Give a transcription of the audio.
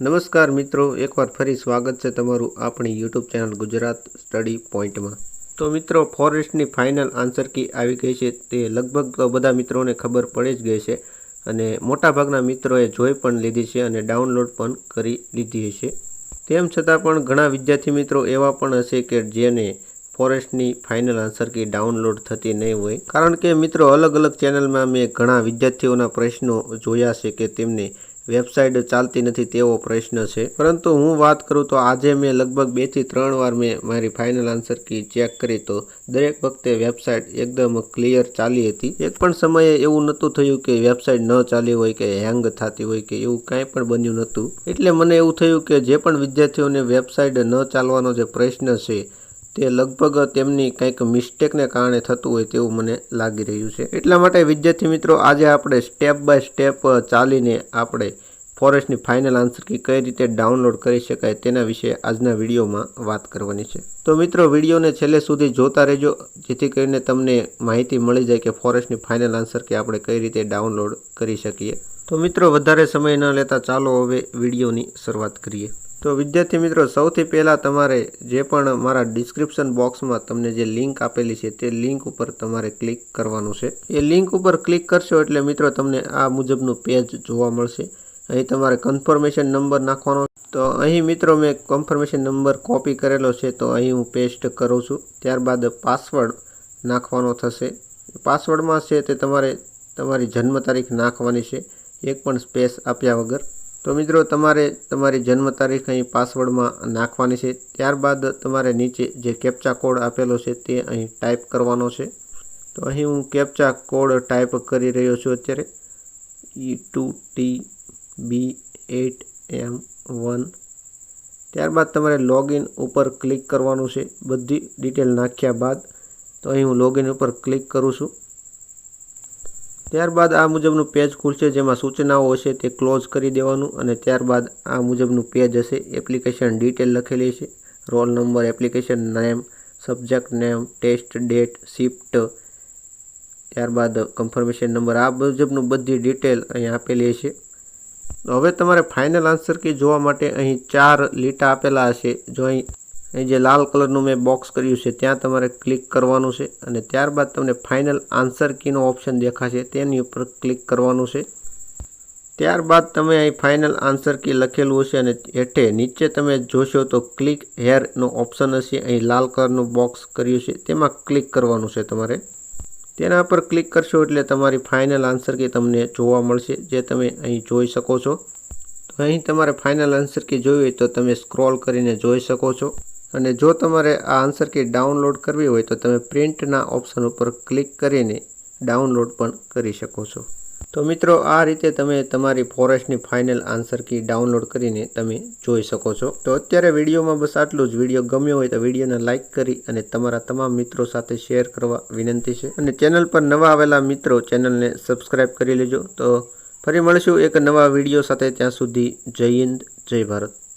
નમસ્કાર મિત્રો, એકવાર ફરી સ્વાગત છે તમારું આપણી યુટ્યુબ ચેનલ ગુજરાત સ્ટડી પોઈન્ટમાં તો મિત્રો, ફોરેસ્ટની ફાઇનલ આન્સર કી આવી ગઈ છે તે લગભગ બધા મિત્રોને ખબર પડી જ ગઈ છે અને મોટાભાગના મિત્રોએ જોઈ પણ લીધી છે અને ડાઉનલોડ પણ કરી લીધી હશે. તેમ છતાં પણ ઘણા વિદ્યાર્થી મિત્રો એવા પણ હશે કે જેને ફોરેસ્ટની ફાઇનલ આન્સર કી ડાઉનલોડ થતી નહીં હોય. કારણ કે મિત્રો અલગ અલગ ચેનલમાં મેં ઘણા વિદ્યાર્થીઓના પ્રશ્નો જોયા છે કે તેમને વેબસાઇટ ચાલતી નથી તેવો પ્રશ્ન છે. પરંતુ હું વાત કરું તો આજે મેં લગભગ બેથી ત્રણ વાર મેં મારી ફાઇનલ આન્સર કી ચેક કરી તો દરેક વખતે વેબસાઇટ એકદમ ક્લિયર ચાલી હતી. એક પણ સમયે એવું નહોતું થયું કે વેબસાઇટ ન ચાલી હોય કે હેંગ થતી હોય કે એવું કાંઈ પણ બન્યું નહોતું. એટલે મને એવું થયું કે જે પણ વિદ્યાર્થીઓને વેબસાઇટ ન ચાલવાનો જે પ્રશ્ન છે તે લગભગ તેમની કંઈક મિસ્ટેકને કારણે થતું હોય તેવું મને લાગી રહ્યું છે. એટલા માટે, વિદ્યાર્થી મિત્રો, આજે આપણે સ્ટેપ બાય સ્ટેપ ચાલીને આપણે ફોરેસ્ટની ફાઇનલ આન્સર કી કઈ રીતે ડાઉનલોડ કરી શકાય તેના વિશે આજના વિડીયોમાં વાત કરવાની છે. તો મિત્રો, વિડીયોને છેલ્લે સુધી જોતા રહેજો, જેથી કરીને તમને માહિતી મળી જાય કે ફોરેસ્ટની ફાઇનલ આન્સર કી આપણે કઈ રીતે ડાઉનલોડ કરી શકીએ. તો મિત્રો, વધારે સમય ન લેતા ચાલો હવે વિડીયોની શરૂઆત કરીએ. તો વિદ્યાર્થી મિત્રો, સૌથી પહેલાં તમારે જે પણ મારા ડિસ્ક્રિપ્શન બોક્સમાં તમને જે લિંક આપેલી છે, તે લિંક ઉપર તમારે ક્લિક કરવાનું છે. એ લિંક ઉપર ક્લિક કરશો એટલે મિત્રો તમને આ મુજબનું પેજ જોવા મળશે. અહીં તમારે કન્ફર્મેશન નંબર નાખવાનો તો અહીં મિત્રો મેં કન્ફર્મેશન નંબર કોપી કરેલો છે, તો અહીં હું પેસ્ટ કરું છું. ત્યારબાદ પાસવર્ડ નાખવાનો થશે. પાસવર્ડમાં છે તે તમારે તમારી જન્મ તારીખ નાખવાની છે. એક પણ સ્પેસ આપ્યા વગર. તો મિત્રો, તમારે તમારી જન્મ તારીખ અહીં પાસવર્ડમાં નાખવાની છે. ત્યારબાદ તમારે નીચે જે કેપ્ચા કોડ આપેલો છે તે અહીં ટાઈપ કરવાનો છે. તો અહીં હું કેપ્ચા કોડ ટાઈપ કરી રહ્યો છું અત્યારે. E two T B at M one ત્યારબાદ તમારે લોગિન ઉપર ક્લિક કરવાનું છે. બધી ડિટેલ નાખ્યા બાદ તો અહીં હું લોગિન ઉપર ક્લિક કરું છું. ત્યારબાદ આ મુજબનું પેજ ખુલશે જેમાં સૂચનાઓ હશે તે ક્લોઝ કરી દેવાનું અને ત્યારબાદ આ મુજબનું પેજ હશે એપ્લિકેશન ડિટેલ લખેલી છે roll number, application name, subject name, test date, shift, ત્યારબાદ કન્ફર્મેશન નંબર, આ મુજબનું બધી ડિટેલ અહીં આપેલી હશે. હવે તમારે ફાઇનલ આન્સર કી જોવા માટે અહીં ચાર લીટા આપેલા હશે. જો અહીં જે લાલ કલરનું મેં બોક્સ કર્યું છે, ત્યાં તમારે ક્લિક કરવાનું છે અને ત્યારબાદ તમને ફાઇનલ આન્સર કીનો ઓપ્શન દેખાશે, તેની ઉપર ક્લિક કરવાનું છે. ત્યારબાદ તમે અહીં ફાઇનલ આન્સર કી લખેલું હશે અને હેઠે નીચે તમે જોશો તો ક્લિક હેરનો ઓપ્શન હશે, અહીં લાલ કલરનું બોક્સ કર્યું છે, તેમાં ક્લિક કરવાનું છે તમારે. તેના પર ક્લિક કરશો એટલે તમારી ફાઇનલ આન્સર કી તમને જોવા મળશે, જે તમે અહીં જોઈ શકો છો. તો અહીં તમારે ફાઇનલ આન્સર કી જોઈ હોય તો તમે સ્ક્રોલ કરીને જોઈ શકો છો. અને જો તમારે આ આન્સર કી ડાઉનલોડ કરવી હોય તો તમે પ્રિન્ટના ઓપ્શન ઉપર ક્લિક કરીને ડાઉનલોડ પણ કરી શકો છો. તો મિત્રો, આ રીતે તમે તમારી ફોરેસ્ટની ફાઇનલ આન્સર કી ડાઉનલોડ કરીને તમે જોઈ શકો છો. તો અત્યારે વિડીયોમાં બસ આટલું જ. વીડિયો ગમ્યો હોય તો વિડીયોને લાઇક કરી અને તમારા તમામ મિત્રો સાથે શેર કરવા વિનંતી છે. અને ચેનલ પર નવા આવેલા મિત્રો, ચેનલને સબસ્ક્રાઈબ કરી લેજો. તો ફરી મળીશું એક નવા વીડિયો સાથે. ત્યાં સુધી જય હિન્દ, જય ભારત.